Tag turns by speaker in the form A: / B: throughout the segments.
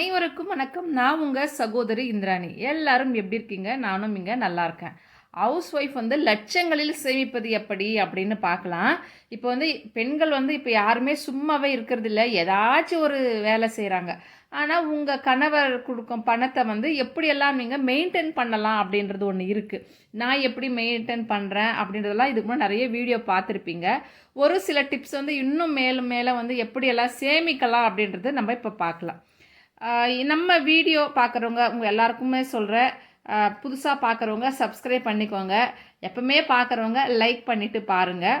A: அனைவருக்கும் வணக்கம். நான் உங்கள் சகோதரி இந்திராணி. எல்லாரும் எப்படி இருக்கீங்க? நானும் இங்கே நல்லா இருக்கேன். ஹவுஸ் ஒய்ஃப் வந்து லட்சங்களில் சேமிப்பது எப்படி அப்படின்னு பார்க்கலாம். இப்போ வந்து பெண்கள் வந்து இப்போ யாருமே சும்மாவே இருக்கிறதில்ல ஏதாச்சும் ஒரு வேலை செய்கிறாங்க ஆனால் உங்கள் கணவர் கொடுக்கும் பணத்தை வந்து எப்படியெல்லாம் நீங்கள் மெயின்டைன் பண்ணலாம் அப்படின்றது ஒன்று இருக்குது நான் எப்படி மெயின்டைன் பண்ணுறேன் அப்படின்றதெல்லாம் இதுக்கு முன்னாடி நிறைய வீடியோ பார்த்துருப்பீங்க. ஒரு சில டிப்ஸ் வந்து இன்னும் மேலும் மேலே வந்து எப்படியெல்லாம் சேமிக்கலாம் அப்படின்றது நம்ம இப்போ பார்க்கலாம். நம்ம வீடியோ பார்க்குறவங்க உங்கள் எல்லாருக்குமே சொல்கிறேன் புதுசாக பார்க்குறவங்க சப்ஸ்கிரைப் பண்ணிக்கோங்க. எப்பவுமே பார்க்குறவங்க லைக் பண்ணிவிட்டு பாருங்கள்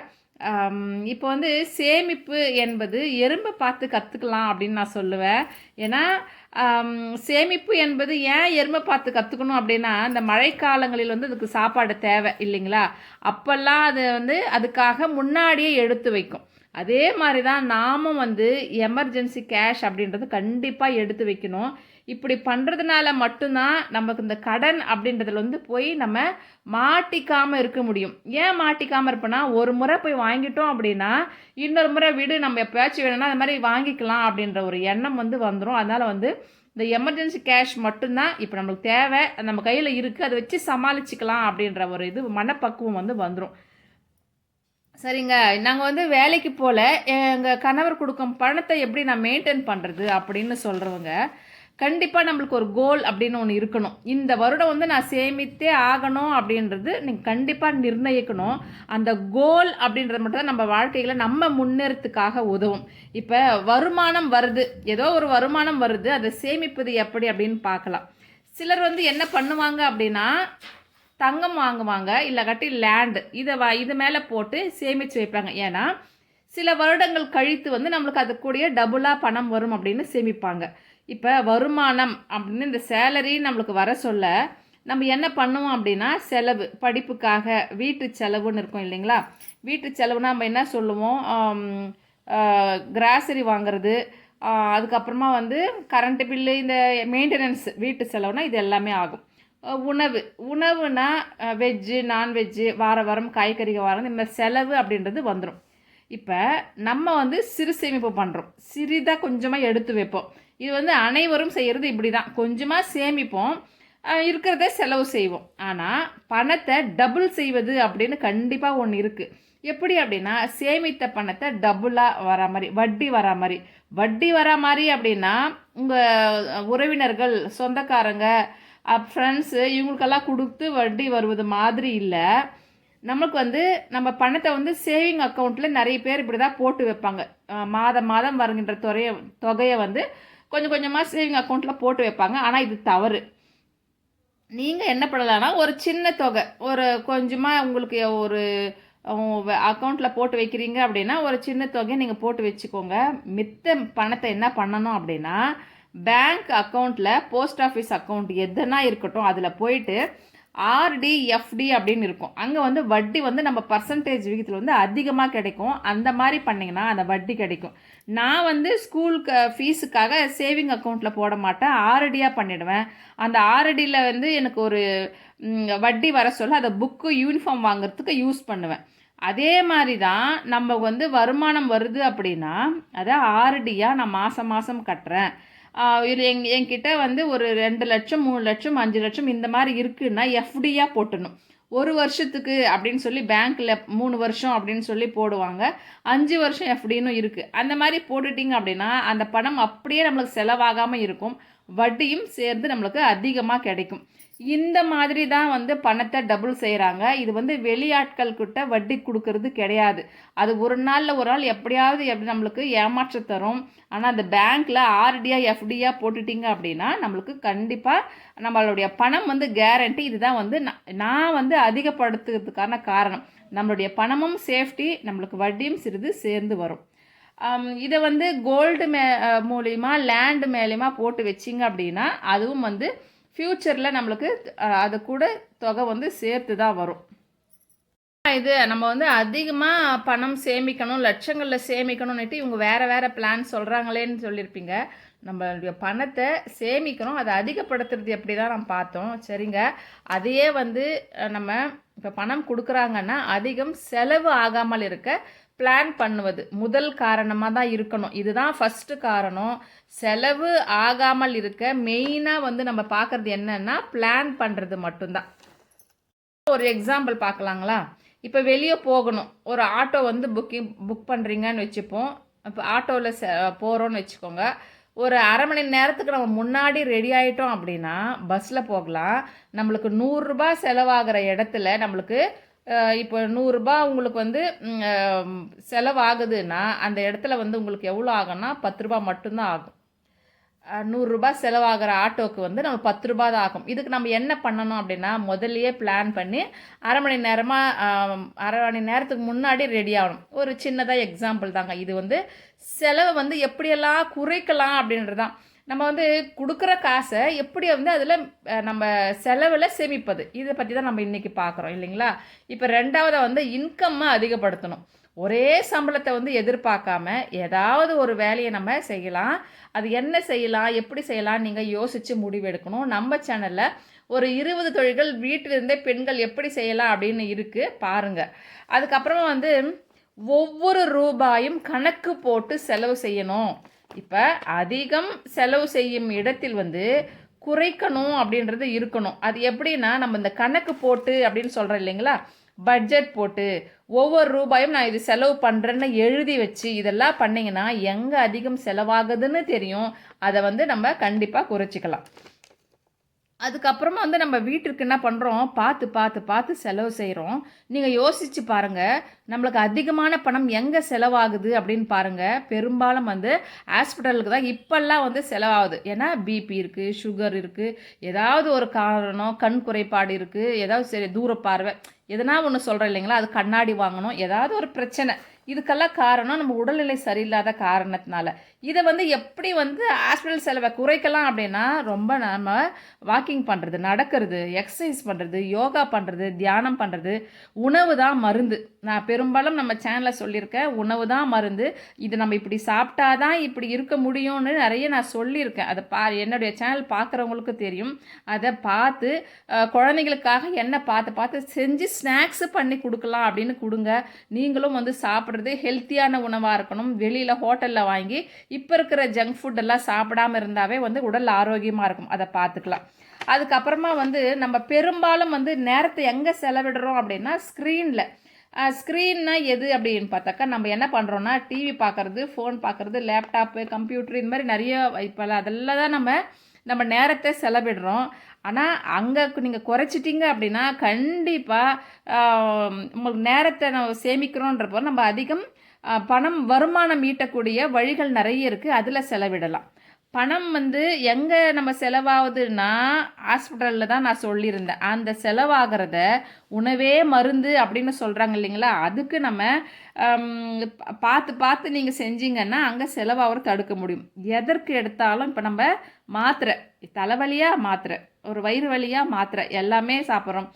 A: இப்போ வந்து சேமிப்பு என்பது எறும்பை பார்த்து கற்றுக்கலாம் அப்படின்னு நான் சொல்லுவேன். ஏன்னா சேமிப்பு என்பது ஏன் எறும்பை பார்த்து கற்றுக்கணும் அப்படின்னா இந்த மழைக்காலங்களில் வந்து அதுக்கு சாப்பாடு தேவை இல்லைங்களா? அப்போல்லாம் அது வந்து அதுக்காக முன்னாடியே எடுத்து வைக்கும். அதே மாதிரி தான் நாமும் வந்து எமர்ஜென்சி கேஷ் அப்படின்றது கண்டிப்பாக எடுத்து வைக்கணும். இப்படி பண்ணுறதுனால மட்டும்தான் நமக்கு இந்த கடன் அப்படின்றதுல வந்து போய் நம்ம மாட்டிக்காமல் இருக்க முடியும். ஏன் மாட்டிக்காமல் இருப்போன்னா ஒரு முறை போய் வாங்கிட்டோம் அப்படின்னா இன்னொரு முறை வீடு நம்ம எப்போயாச்சும் வேணும்னா அது மாதிரி வாங்கிக்கலாம் அப்படின்ற ஒரு எண்ணம் வந்து வந்துடும் அதனால் வந்து இந்த எமர்ஜென்சி கேஷ் மட்டும்தான் இப்போ நம்மளுக்கு தேவை. நம்ம கையில் இருக்குது அதை வச்சு சமாளிச்சுக்கலாம் அப்படின்ற ஒரு இது மனப்பக்குவம் வந்து வந்துடும் சரிங்க. நாங்கள் வந்து வேலைக்கு போகல எங்கள் கணவர் கொடுக்கும் பணத்தை எப்படி நான் மெயின்டைன் பண்ணுறது அப்படின்னு சொல்கிறவங்க கண்டிப்பாக நம்மளுக்கு ஒரு கோல் அப்படின்னு ஒன்று இருக்கணும். இந்த வருடம் வந்து நான் சேமித்தே ஆகணும் அப்படின்றது நீங்கள் கண்டிப்பாக நிர்ணயிக்கணும். அந்த கோல் அப்படின்றது மட்டும் தான் நம்ம வாழ்க்கையில் நம்ம முன்னேறத்துக்காக உதவும். இப்போ வருமானம் வருது. ஏதோ ஒரு வருமானம் வருது. அதை சேமிப்பது எப்படி அப்படின்னு பார்க்கலாம். சிலர் வந்து என்ன பண்ணுவாங்க அப்படின்னா தங்கம் வாங்குவாங்க இல்லாட்டி லேண்டு இதை வா இது மேலே போட்டு சேமித்து வைப்பாங்க. ஏன்னா சில வருடங்கள் கழித்து வந்து நம்மளுக்கு அது டபுளாக பணம் வரும் அப்படின்னு சேமிப்பாங்க. இப்போ வருமானம் அப்படின்னு இந்த சேலரி நம்மளுக்கு வர சொல்ல நம்ம என்ன பண்ணுவோம் அப்படின்னா செலவு படிப்புக்காக வீட்டு செலவுன்னு இருக்கும் இல்லைங்களா? வீட்டு செலவுனா நம்ம என்ன சொல்லுவோம்? கிராசரி வாங்குறது அதுக்கப்புறமா வந்து கரண்ட் பில்லு இந்த மெயின்டெனன்ஸ் வீட்டு செலவுனா இது எல்லாமே ஆகும். உணவு. உணவுனா வெஜ்ஜு நான்வெஜ்ஜு வார வாரம் காய்கறிகள் வாரம் இந்த மாதிரி செலவு அப்படின்றது வந்துடும் இப்போ நம்ம வந்து சிறு சேமிப்பு பண்ணுறோம் சிறிதாக கொஞ்சமாக எடுத்து வைப்போம். இது வந்து அனைவரும் செய்கிறது இப்படி தான் கொஞ்சமாக சேமிப்போம் இருக்கிறத செலவு செய்வோம். ஆனால் பணத்தை டபுள் செய்வது அப்படின்னு கண்டிப்பாக ஒன்று இருக்குது எப்படி அப்படின்னா சேமித்த பணத்தை டபுளாக வர மாதிரி வட்டி வரா மாதிரி. வட்டி வர மாதிரி அப்படின்னா உங்கள் உறவினர்கள் சொந்தக்காரங்க ஃப்ரெண்ட்ஸு இவங்களுக்கெல்லாம் கொடுத்து வட்டி வருவது மாதிரி இல்லை. நமக்கு வந்து நம்ம பணத்தை வந்து சேவிங் அக்கௌண்ட்டில் நிறைய பேர் இப்படி தான் போட்டு வைப்பாங்க. மாதம் மாதம் வருகின்ற தொகையை தொகையை வந்து கொஞ்சம் கொஞ்சமாக சேவிங் அக்கௌண்ட்டில் போட்டு வைப்பாங்க. ஆனால் இது தவறு. நீங்கள் என்ன பண்ணலான்னா ஒரு சின்ன தொகை ஒரு கொஞ்சமாக உங்களுக்கு ஒரு அக்கௌண்ட்டில் போட்டு வைக்கிறீங்க அப்படின்னா ஒரு சின்ன தொகையை நீங்கள் போட்டு வச்சுக்கோங்க. மித்த பணத்தை என்ன பண்ணணும் அப்படின்னா பேங்க் அக்கௌண்ட்டில் போஸ்ட் ஆஃபீஸ் அக்கௌண்ட் எதுனா இருக்கட்டும் அதில் போயிட்டு ஆர்டி எஃப்டி அப்படின்னு இருக்கும். அங்கே வந்து வட்டி வந்து நம்ம பர்சன்டேஜ் விகிதத்தில் வந்து அதிகமாக கிடைக்கும். அந்த மாதிரி பண்ணிங்கன்னா அந்த வட்டி கிடைக்கும். நான் வந்து ஸ்கூலுக்கு ஃபீஸுக்காக சேவிங் அக்கௌண்ட்டில் போட மாட்டேன். ஆர்டியாக பண்ணிடுவேன். அந்த ஆர்டியில் வந்து எனக்கு ஒரு வட்டி வர சொல்ல அதை புக்கு யூனிஃபார்ம் வாங்குறதுக்கு யூஸ் பண்ணுவேன். அதே மாதிரி தான் நம்ம வந்து வருமானம் வருது அப்படின்னா அதை ஆர்டியாக நான் மாதம் மாதம் கட்டுறேன். இல்லை இது எங் என்கிட்ட வந்து ஒரு ரெண்டு லட்சம் மூணு லட்சம் அஞ்சு லட்சம் இந்த மாதிரி இருக்குன்னா எஃப்டியாக போட்டணும். ஒரு வருஷத்துக்கு அப்படின்னு சொல்லி பேங்க்கில் மூணு வருஷம் அப்படின்னு சொல்லி போடுவாங்க. அஞ்சு வருஷம் எஃப்டின்னு இருக்குது அந்த மாதிரி போட்டுட்டிங்க அப்படின்னா அந்த பணம் அப்படியே நம்மளுக்கு செலவாகாமல் இருக்கும். வட்டியும் சேர்ந்து நம்மளுக்கு அதிகமாக கிடைக்கும். இந்த மாதிரி தான் வந்து பணத்தை டபுள் செய்கிறாங்க இது வந்து வெளியாட்கள் கிட்ட வட்டி கொடுக்கறது கிடையாது. அது ஒரு நாளில் ஒரு நாள் எப்படியாவது எப்படி நம்மளுக்கு ஏமாற்ற தரும். ஆனால் அந்த பேங்க்கில் ஆர்டியாக எஃப்டியாக போட்டுட்டிங்க அப்படின்னா நம்மளுக்கு கண்டிப்பாக நம்மளுடைய பணம் வந்து கேரண்டி இதுதான் வந்து நான் நான் வந்து அதிகப்படுத்துறதுக்கான காரணம். நம்மளுடைய பணமும் சேஃப்டி நம்மளுக்கு வட்டியும் சிறிது சேர்ந்து வரும். இதை வந்து கோல்டு மே மூலியமாக லேண்டு மேலேயுமா போட்டு வச்சிங்க அப்படின்னா அதுவும் வந்து ஃப்யூச்சரில் நம்மளுக்கு அது கூட தொகை வந்து சேர்த்து தான் வரும். இது நம்ம வந்து அதிகமாக பணம் சேமிக்கணும் லட்சங்களில் சேமிக்கணும்னுட்டு இவங்க வேறு வேறு பிளான் சொல்கிறாங்களேன்னு சொல்லியிருப்பீங்க. நம்மளுடைய பணத்தை சேமிக்கணும் அதை அதிகப்படுத்துறது எப்படி தான் நம்ம பார்த்தோம். சரிங்க. அதையே வந்து நம்ம இப்போ பணம் கொடுக்குறாங்கன்னா அதிகம் செலவு ஆகாமல் இருக்க பிளான் பண்ணுவது. முதல் காரணமாக தான் இருக்கணும். இதுதான் ஃபஸ்ட்டு காரணம். செலவு ஆகாமல் இருக்க மெயினாக வந்து நம்ம பார்க்குறது என்னென்னா பிளான் பண்ணுறது மட்டும்தான். ஒரு எக்ஸாம்பிள் பார்க்கலாங்களா? இப்போ வெளியே போகணும். ஒரு ஆட்டோ வந்து புக்கிங் புக் பண்ணுறீங்கன்னு வச்சுப்போம். இப்போ ஆட்டோவில் செ போகிறோன்னு வச்சுக்கோங்க. ஒரு அரை மணி நேரத்துக்கு நம்ம முன்னாடி ரெடி ஆகிட்டோம் அப்படின்னா பஸ்ஸில் போகலாம். நம்மளுக்கு நூறுரூபா செலவாகிற இடத்துல நம்மளுக்கு இப்போ நூறுரூபா உங்களுக்கு வந்து செலவாகுதுன்னா அந்த இடத்துல வந்து உங்களுக்கு எவ்வளோ ஆகும்னா பத்து ரூபா மட்டும்தான் ஆகும். நூறுரூபா செலவாகிற ஆட்டோவுக்கு வந்து நம்ம பத்து ரூபா தான் ஆகும். இதுக்கு நம்ம என்ன பண்ணணும் அப்படின்னா முதல்லையே பிளான் பண்ணி அரை மணி நேரமாக அரை மணி நேரத்துக்கு முன்னாடி ரெடி ஆகணும். ஒரு சின்னதாக எக்ஸாம்பிள் தாங்க. இது வந்து செலவை வந்து எப்படியெல்லாம் குறைக்கலாம் அப்படின்றது தான் நம்ம வந்து கொடுக்குற காசை எப்படி வந்து அதில் நம்ம செலவில் சேமிப்பது. இதை பற்றி தான் நம்ம இன்றைக்கி பார்க்குறோம் இல்லைங்களா? இப்போ ரெண்டாவதாக வந்து இன்கம்மை அதிகப்படுத்தணும். ஒரே சம்பளத்தை வந்து எதிர்பார்க்காம ஏதாவது ஒரு வேலையை நம்ம செய்யலாம். அது என்ன செய்யலாம் எப்படி செய்யலாம் நீங்கள் யோசித்து முடிவெடுக்கணும் நம்ம சேனலில் ஒரு இருபது தொழில்கள் வீட்டிலிருந்தே பெண்கள் எப்படி செய்யலாம் அப்படின்னு இருக்குது பாருங்கள் அதுக்கப்புறமா வந்து ஒவ்வொரு ரூபாயும் கணக்கு போட்டு செலவு செய்யணும். இப்போ அதிகம் செலவு செய்யும் இடத்தில் வந்து குறைக்கணும் அப்படின்றது இருக்கணும். அது எப்படின்னா நம்ம இந்த கணக்கு போட்டு அப்படின்னு சொல்கிறோம் இல்லைங்களா? பட்ஜெட் போட்டு ஒவ்வொரு ரூபாயும் நான் இது செலவு பண்ணுறேன்னு எழுதி வச்சு இதெல்லாம் பண்ணிங்கன்னா எங்கே அதிகம் செலவாகுதுன்னு தெரியும். அதை வந்து நம்ம கண்டிப்பாக குறைச்சிக்கலாம். அதுக்கப்புறமா வந்து நம்ம வீட்டிற்கு என்ன பண்ணுறோம் பார்த்து பார்த்து பார்த்து செலவு செய்கிறோம் நீங்கள் யோசித்து பாருங்கள் நம்மளுக்கு அதிகமான பணம் எங்கே செலவாகுது அப்படின்னு பாருங்கள் பெரும்பாலும் வந்து ஹாஸ்பிட்டலுக்கு தான் இப்போல்லாம் வந்து செலவாகுது. ஏன்னா பிபி இருக்குது சுகர் இருக்குது ஏதாவது ஒரு காரணம் கண் குறைபாடு இருக்குது ஏதாவது சரி தூர பார்வை எதனா ஒன்று சொல்கிறோம் இல்லைங்களா? அது கண்ணாடி வாங்கணும் ஏதாவது ஒரு பிரச்சனை. இதுக்கெல்லாம் காரணம் நம்ம உடல்நிலை சரியில்லாத காரணத்தினால. இதை வந்து எப்படி வந்து ஹாஸ்பிட்டல் செலவை குறைக்கலாம் அப்படின்னா ரொம்ப நம்ம வாக்கிங் பண்ணுறது நடக்கிறது எக்ஸசைஸ் பண்ணுறது யோகா பண்ணுறது தியானம் பண்ணுறது உணவு தான் மருந்து. நான் பெரும்பாலும் நம்ம சேனலில் சொல்லியிருக்கேன் உணவு தான் மருந்து. இது நம்ம இப்படி சாப்பிட்டா தான் இப்படி இருக்க முடியும்னு நிறைய நான் சொல்லியிருக்கேன். அதை பா என்னுடைய சேனல் பார்க்குறவங்களுக்கு தெரியும். அதை பார்த்து குழந்தைங்களுக்காக என்ன பார்த்து பார்த்து செஞ்சு ஸ்நாக்ஸு பண்ணி கொடுக்கலாம் அப்படின்னு கொடுங்க. நீங்களும் வந்து சாப்பிட்றது ஹெல்த்தியான உணவாக இருக்கணும். வெளியில் ஹோட்டலில் வாங்கி இப்போ இருக்கிற ஜங்க் ஃபுட் எல்லாம் சாப்பிடாம இருந்தாவே வந்து உடல் ஆரோக்கியமாக இருக்கும். அதை பார்த்துக்கலாம். அதுக்கப்புறமா வந்து நம்ம பெரும்பாலும் வந்து நேரத்தை எங்கே செலவிடுறோம் அப்படின்னா ஸ்க்ரீனில் ஸ்க்ரீன்னா எது அப்படின்னு பார்த்தாக்கா நம்ம என்ன பண்ணுறோன்னா டிவி பார்க்குறது ஃபோன் பார்க்குறது லேப்டாப்பு கம்ப்யூட்டர் இந்த மாதிரி நிறைய இப்போ அதெல்லாம் தான் நம்ம நம்ம நேரத்தை செலவிடுறோம். ஆனால் அங்கே நீங்கள் குறைச்சிட்டிங்க அப்படின்னா கண்டிப்பாக உங்களுக்கு நேரத்தை நம்ம சேமிக்கிறோன்றப்போ நம்ம அதிகம் பணம் வருமானம் ஈட்டக்கூடிய வழிகள் நிறைய இருக்குது அதில் செலவிடலாம். பணம் வந்து எங்கே நம்ம செலவாகுதுன்னா ஹாஸ்பிட்டலில் தான் நான் சொல்லியிருந்தேன். அந்த செலவாகிறத உணவே மருந்து அப்படின்னு சொல்கிறாங்க இல்லைங்களா? அதுக்கு நம்ம பார்த்து பார்த்து நீங்கள் செஞ்சீங்கன்னா அங்கே செலவாகிற தடுக்க முடியும். எதற்கு எடுத்தாலும் இப்போ நம்ம மாத்திரை தலைவலியாக மாத்திரை ஒரு வயிறு வலியாக மாத்திரை எல்லாமே சாப்பிட்றோம்.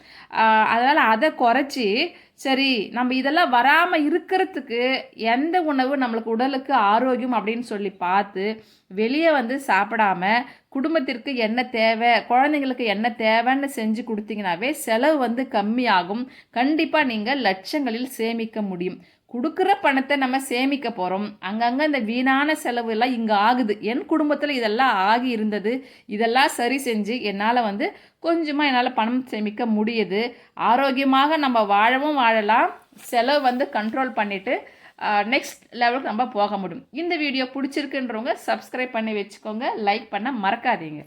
A: அதனால் அதை குறைச்சி சரி நம்ம இதெல்லாம் வராமல் இருக்கிறதுக்கு எந்த உணவு நம்மளுக்கு உடலுக்கு ஆரோக்கியம் அப்படின்னு சொல்லி பார்த்து வெளியே வந்து சாப்பிடாம குடும்பத்திற்கு என்ன தேவை குழந்தைங்களுக்கு என்ன தேவைன்னு செஞ்சு கொடுத்தீங்கனாவே செலவு வந்து கம்மியாகும். கண்டிப்பாக நீங்கள் லட்சங்களில் சேமிக்க முடியும். கொடுக்குற பணத்தை நம்ம சேமிக்க போகிறோம் அங்கங்கே இந்த வீணான செலவு எல்லாம் இங்கே ஆகுது. என் குடும்பத்தில் இதெல்லாம் ஆகி இருந்தது. இதெல்லாம் சரி செஞ்சு என்னால் வந்து கொஞ்சமாக என்னால் பணம் சேமிக்க முடியுது. ஆரோக்கியமாக நம்ம வாழவும் வாழலாம். செலவு வந்து கண்ட்ரோல் பண்ணிவிட்டு நெக்ஸ்ட் லெவலுக்கு நம்ம போக முடியும். இந்த வீடியோ பிடிச்சிருக்குன்றவங்க சப்ஸ்கிரைப் பண்ணி வச்சுக்கோங்க. லைக் பண்ண மறக்காதீங்க.